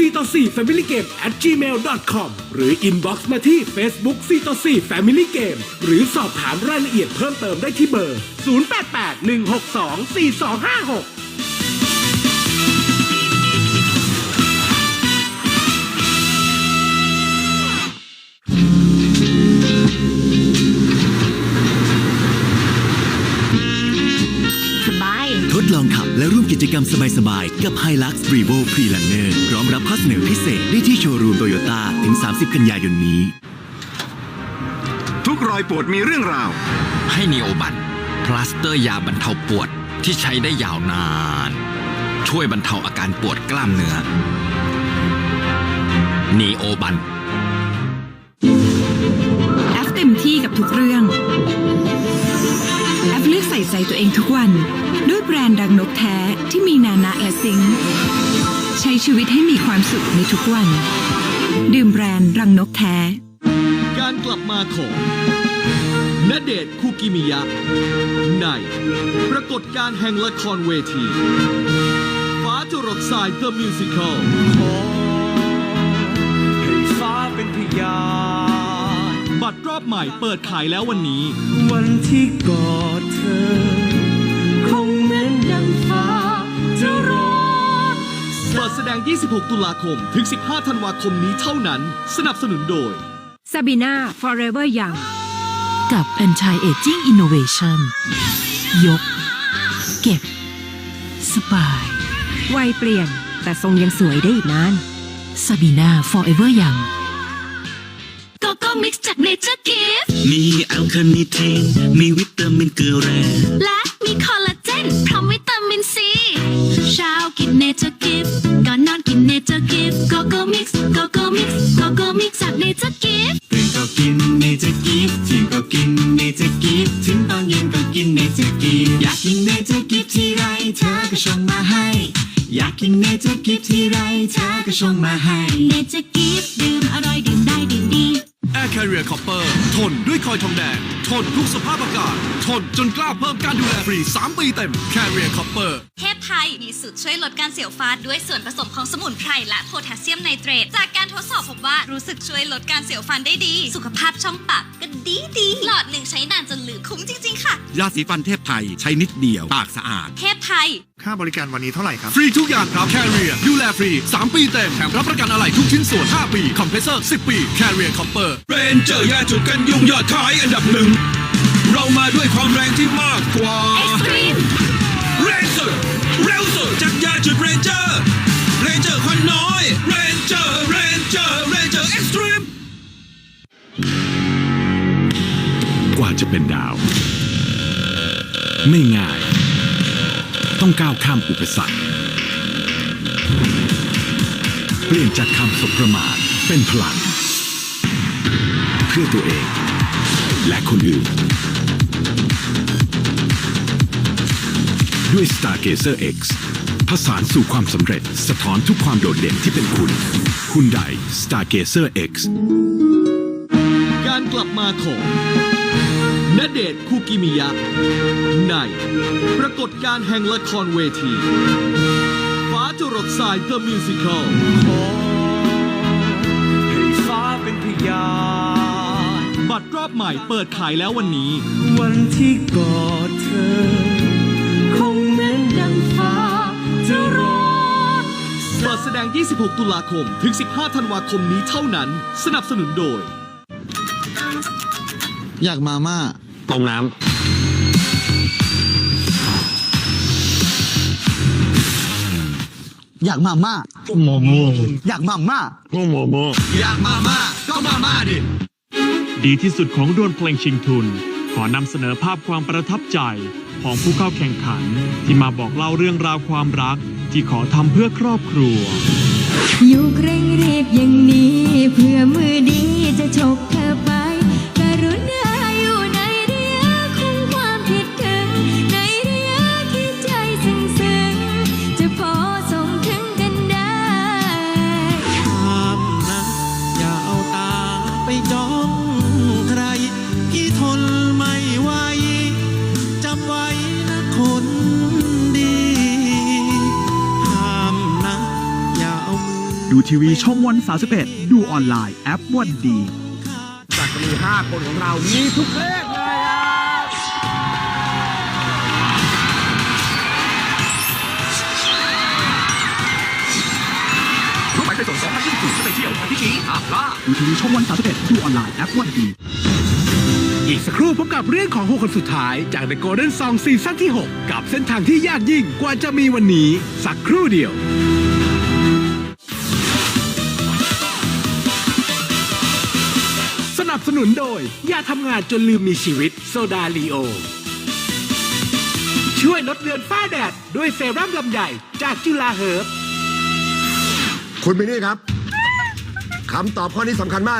4ต่อ4 Family Game at gmail com หรือ inbox มาที่ Facebook 4ต่อ4 Family Game หรือสอบถามรายละเอียดเพิ่มเติมได้ที่เบอร์ 0881624256 จกรรมสบายๆ กับ Hilux Revo Prelaner พร้อมรับข้อเสนอพิเศษได้ที่โชว์รูมโตโยต้าถึง 30 กันยายนนี้ ทุกรอยปวดมีเรื่องราว ให้นีโอบันพลาสเตอร์ยาบรรเทาปวดที่ใช้ได้ยาวนาน ช่วยบรรเทาอาการปวดกล้ามเนื้อนีโอบันแอฟเต็มที่กับทุกเรื่องแอฟเลือกใส่ใจตัวเองทุกวัน ด้วยแบรนด์ดังนกแท้ที่มีนานะและซิงค์ใช้ชีวิตให้มีความสุขในทุกวัน ดื่มแบรนด์รังนกแท้ การกลับมาของณเดชน์คุกิมิยะ ใน ปรากฏการณ์แห่งละครเวทีฟ้าจรดสาย The Musical ให้ฟ้าเป็นพยานบัตรรอบใหม่เปิดขายแล้ววันนี้ วันที่กอดเธ อ คงเหมือนดังฟ้าจะรอเปิดแสดง 26 ตุลาคม ถึง 15 ธันวาคมนี้เท่านั้น สนับสนุนโดย ซาบีนา forever young กับ Anti Aging Innovation ยก เก็บ สบายวัยเปลี่ยน แต่ทรงยังสวยได้อีกนาน Sabina Forever Young โกโก้มิกซ์จากเนเจอร์กิฟ มีแอลคาเนทีน มีวิตามินเกลือแร่และมีคอลลาเจนพร้อมวิตามินซีเช้ากินเนเจอร์กิฟก่อนนอนกินเนเจอร์กิฟโกโก้มิกซ์โกโก้มิกซ์โกโก้มิกซ์จากเนเจอร์กิฟตื่นก็กินเนเจอร์กิฟที่ก็กินเนเจอร์กิฟถึงตอนเย็นก็กินเนเจอร์กิฟอยากกินเนเจอร์กิฟที่ไรเธอก็ชงมาให้ อยากกินเนเจอร์กิฟที่ไรเธอก็ชงมาให้เนเจอร์กิฟดื่มอร่อยดื่มได้ดื่มดี Air Carrier Copper ทนด้วยคอยทองแดง ทนทุกสภาพอากาศ ทนจนกล้าเพิ่มการดูแลฟรี 3 ปีเต็ม Carrier Copper เทพไทยมีสูตรช่วยลดการเสียวฟันด้วยส่วนผสมของสมุนไพรและโพแทสเซียมไนเตรต จากการทดสอบพบว่ารู้สึกช่วยลดการเสียวฟันได้ดี สุขภาพช่องปากก็ดีดีหลอดหนึ่งใช้นานจนลืมคุ้มจริง ๆ ค่ะ ยาสีฟันเทพไทยใช้นิดเดียวปากสะอาด เทพไทย ค่าบริการวันนี้เท่าไหร่ครับ ฟรีทุกอย่างครับ Carrier ดูแลฟรี 3 ปีเต็ม แถมรับประกันอะไรทุกชิ้นส่วน 5 ปี คอมเพรสเซอร์ 10 ปี Carrier Copper เรนเจอร์แย่จุดกันยุงยอดขายอันดับหนึ่ง เรามาด้วยความแรงที่มากกว่า Extreme เรนเจอร์เร็วสุดจากยาจุดเรนเจอร์เรนเจอร์ควันน้อยเรนเจอร์เรนเจอร์เรนเจอร์เอ็กซ์ตรีมกว่าจะเป็นดาว ไม่ง่าย ต้องก้าวข้ามอุปสรรค เปลี่ยนจากคำสบประมาทเป็นพลัง เพื่อตัวเอง และคนอื่น ด้วย Stargazer X ผสานสู่ความสำเร็จสะท้อนทุกความโดดเด่นที่เป็นคุณ คุณใด Stargazer X การกลับมาของ ณเดชน์คุกิมิยะ ใน ปรากฏการณ์แห่งละครเวทีฟ้าจรดสาย The Musical ให้ฟ้าเป็นพยานบัตรรอบใหม่เปิดขายแล้ววันนี้ วันที่กอดเธอ คงเหมือนดังฟ้าจะรอเปิดแสดง 26 ตุลาคม ถึง 15 ธันวาคมนี้เท่านั้น สนับสนุนโดย อยากมาม่าตรงน้อยากมาม่าโมโมอยากมาม่าโมโมอยากมาม่าก็มาม่าดิ ดีที่สุดของดวลเพลงชิงทุน ขอนำเสนอภาพความประทับใจของผู้เข้าแข่งขัน ที่มาบอกเล่าเรื่องราวความรัก ที่ขอทำเพื่อครอบครัว อยู่เร่งรีบอย่างนี้ เดีห้ามนะอย่าเอามือดูทีวีช่องวัน 31 ดูออนไลน์แอปวันดีจากจะมี 5 คนของเรา มีทุกเลขเลยครับเข้าไปไปส่ง2024จะไปเที่ยวที่นี้อะล่าดูทีวีช่องวัน 31 ดูออนไลน์แอปวันดีอีกสักครู่พบกับเรื่องของ 6 คนสุดท้าย จาก The Golden Song ซีซั่นที่ 6 กับเส้นทางที่ยากยิ่งกว่าจะมีวันนี้ สักครู่เดียว นุนโดยอย่าทำงานจนลืมมีชีวิตโซดาลีโอ ช่วยลดเลือนฝ้าแดด ด้วยเซรั่มลำใหญ่จากจุฬาเฮิร์บ คุณมินนี่ครับคำตอบข้อนี้สำคัญมาก